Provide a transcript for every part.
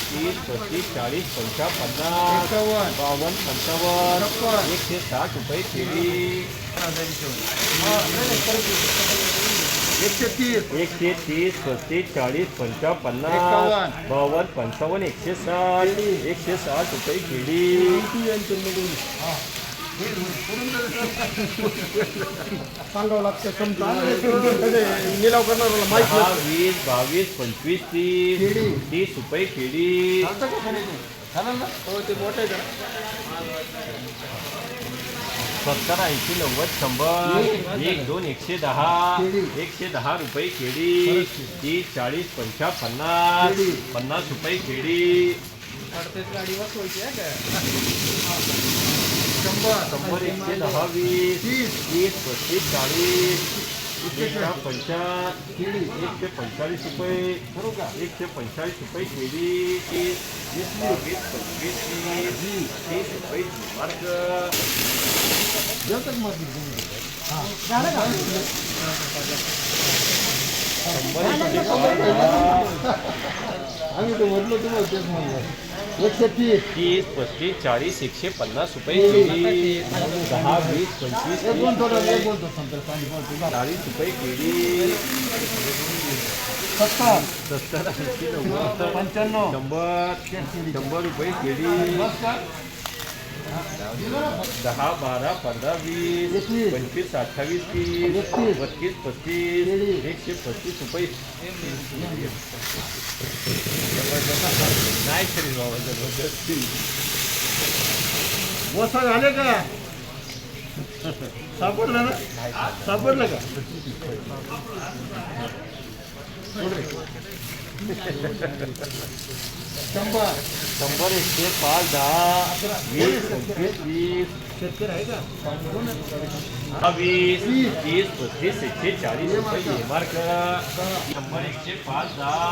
तीस छत्तीस चालीस पंचा पन्नास बावन पंचावन एक से एकशे साठ रुपये केळी एकशे तीस। एकशे तीस पस्तीस चाळीस पंचा पन्नास बावन पंचावन पंचावन्न एकशे साठ एकशे साठ रुपये केळी सांगावं लागतं समजा निलाव करणाऱ्याला माहिती वीस बावीस पंचवीस तीस. केळी. तीस रुपये केळी. चालेल ना? हो ते मोठं आहे जरा. सत्तर ऐंशी नव्वद शंभर. एक दोन एकशे दहा. केळी. एकशे दहा रुपये केळी. तीस चाळीस पंचा पन्नास. केळी. पन्नास रुपये केळी. शंभर शंभर एकशे दहा वीस શંભર એકસો દહ વીસ ત્રીસ પચીસ ચાલીસ એકસો પંચાલીસ રૂપિયા. એકસો પંચાલીસ રૂપિયા કેરી વીસ વીસ પચીસ ત્રીસ રૂપિયા માર્ક. શંભર એકસો દસ આવી તો વધુ તમારો ચેક મળ્યો एकशे तीस तीस पस्तीस चाळीस एकशे पन्नास रुपये. दहा वीस पंचवीस चाळीस रुपये केळी. सत्तर. सत्तर ऐंशी नव्वद. पंच्याण्णव. शंभर. शंभर रुपये केळी. बस का दहा बारा पंधरा वीस पंचवीस अठ्ठावीस तीस बत्तीस पस्तीस. एकशे पस्तीस रुपये नाही तरी बाबा ज़बरदस्ती. वसा झाले का? सापडलं ना? सापडलं का? शंभर. शंभर एकशे पाच दहा. वीस पंचवीस वीस. शेतकरी आहे का वीस तीस पस्तीस एकशे चाळीस रुपये मार्क शंभर एकशे पाच दहा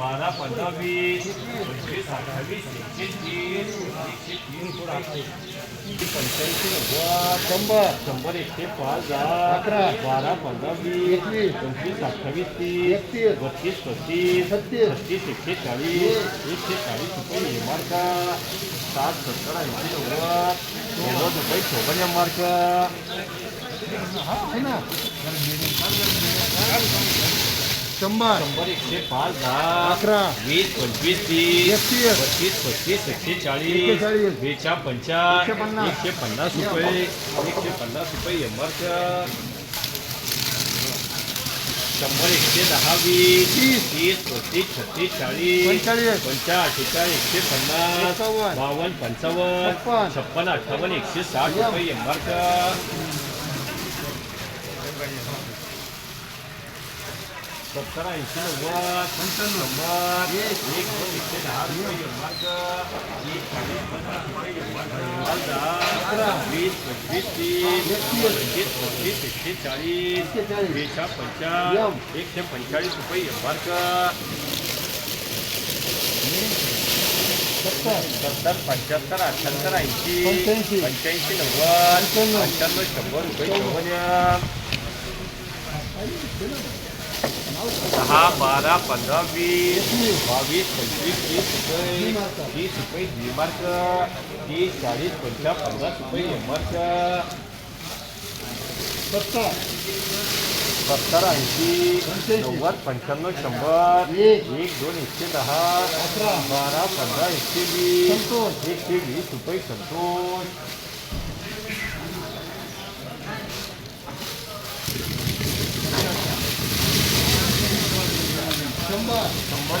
बारा पंधरा वीस पंचवीस अठ्ठावीस एकशे तीस एकशे तीस पंच्याऐंशी नव्वद शंभर शंभर एकशे पाच दहा अकरा. बारा पंधरा वीस एकवीस. तीस. बत्तीस पस्तीस छत्तीस. छत्तीस एकशे चाळीस एकशे चाळीस रुपये मार्क सात, सत्तर ऐंशी चौपन्न मार्क शंभर शंभर एकशे पाच दहा अकरा वीस पंचवीस तीस एकतीस. बत्तीस पस्तीस एकशे चाळीस चाळीस. बेचा पंचा एकशे पन्नास. एकशे पन्नास रुपये एकशे पन्नास रुपये एमआरच शंभर एकशे दहा वीस तीस. तीस पस्तीस छत्तीस चाळीस पंचेचाळीस. पंचा अठ्ठेचाळीस एकशे पन्नास एकावन्न. बावन्न पंचावन्न छप्पन. छप्पन अठ्ठावन्न एकशे साठ रुपये एमआरच सत्तर ऐंशी नव्वद शंभर एक दोन एकशे दहा रुपये एमआरच एक चाळीस पन्नास रुपये एमआरच दहा वीस पंचवीस तीस पंचवीस पस्तीस एकशे चाळीस एकशे पंचा एकशे पंचेचाळीस रुपये एमआरच सत्तर। पंच्याहत्तर अठ्ठ्याहत्तर ऐंशी पंच्याऐंशी. नव्वद पंच्याण्णव. शंभर रुपये चौवन्न दहा बारा पंधरा वीस बावीस पंचवीस तीस रुपये. तीस रुपये तीस चाळीस पन्नास रुपये सत्तर सत्तर ऐंशी. नव्वद पंच्याण्णव शंभर एक. दोन एकशे दहा बारा पंधरा एकशे वीस एकशे वीस रुपये संतोष शंभर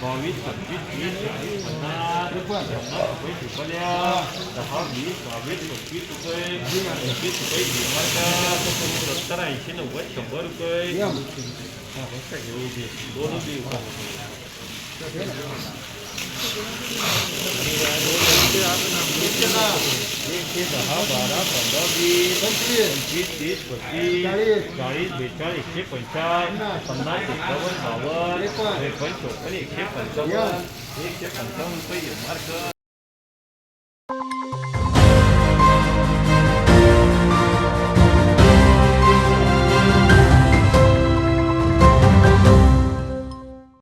બાવીસ પચીસ ત્રીસ ચાલીસ પચાસ પચાસ રૂપિયા દસ વીસ બાવીસ પચીસ રૂપિયા પચીસ રૂપિયા સત્તર એંશી નવ્વદ શંભર રૂપિયા એવું છે બોલું બી એક દહ બારા પંદર વીસ પચીસ ત્રીસ બત્રીસ ચાલીસ બેચાળીસ એકસો પંચાવન પન્નાસ એકાવન બાવન ત્રેપન ચોપન એકસો પંચાવન એકસો પંચાવન રૂપિયા માર્ક